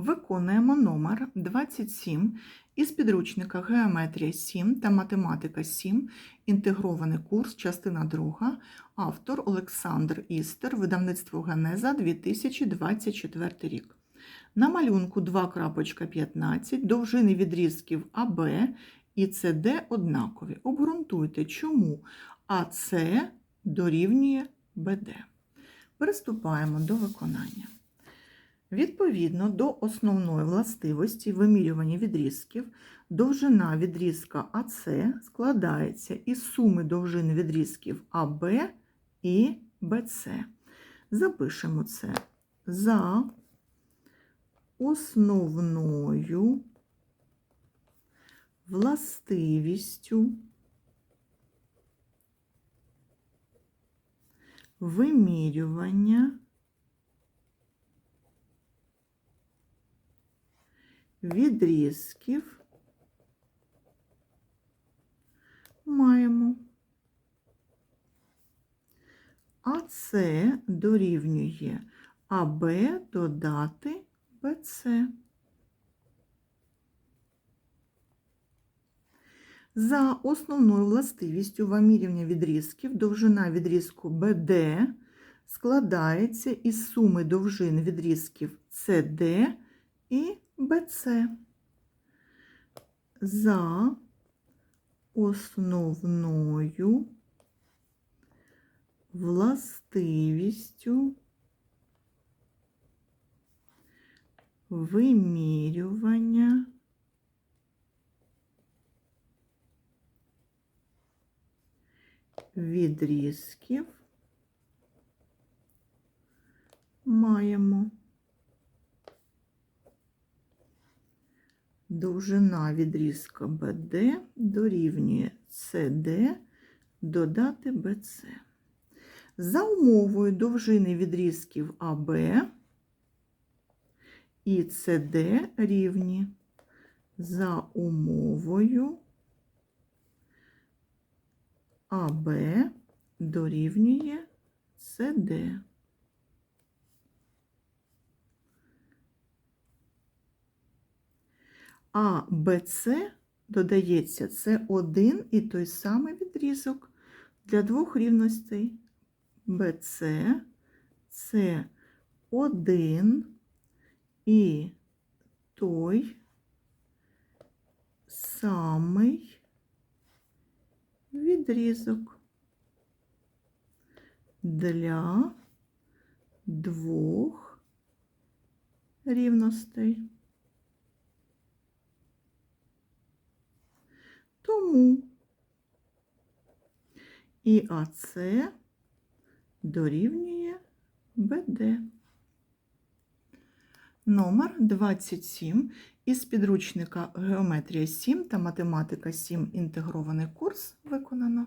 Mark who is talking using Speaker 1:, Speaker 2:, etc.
Speaker 1: Виконуємо номер 27 із підручника Геометрія 7 та Математика 7. Інтегрований курс, частина 2. Автор Олександр Істер, видавництво Генеза 2024 рік. На малюнку 2.15 довжини відрізків АБ і СД однакові. Обґрунтуйте, чому АС дорівнює БД. Приступаємо до виконання. Відповідно до основної властивості вимірювання відрізків, довжина відрізка АС складається із суми довжин відрізків АБ і БЦ. Запишемо це за основною властивістю вимірювання відрізків маємо. А це дорівнює АБ додати БЦ. За основною властивістю вимірювання відрізків довжина відрізку БД складається із суми довжин відрізків СД і БЦ. За основною властивістю вимірювання відрізків маємо довжина відрізка БД дорівнює СД додати БЦ. За умовою довжини відрізків АБ і СД рівні за умовою АБ дорівнює СД. А БЦ додається це один і той самий відрізок для двох рівностей. БЦ це один і той самий відрізок для двох рівностей. Тому і АЦ дорівнює БД. Номер 27 із підручника Геометрія 7 та Математика 7 інтегрований курс виконано.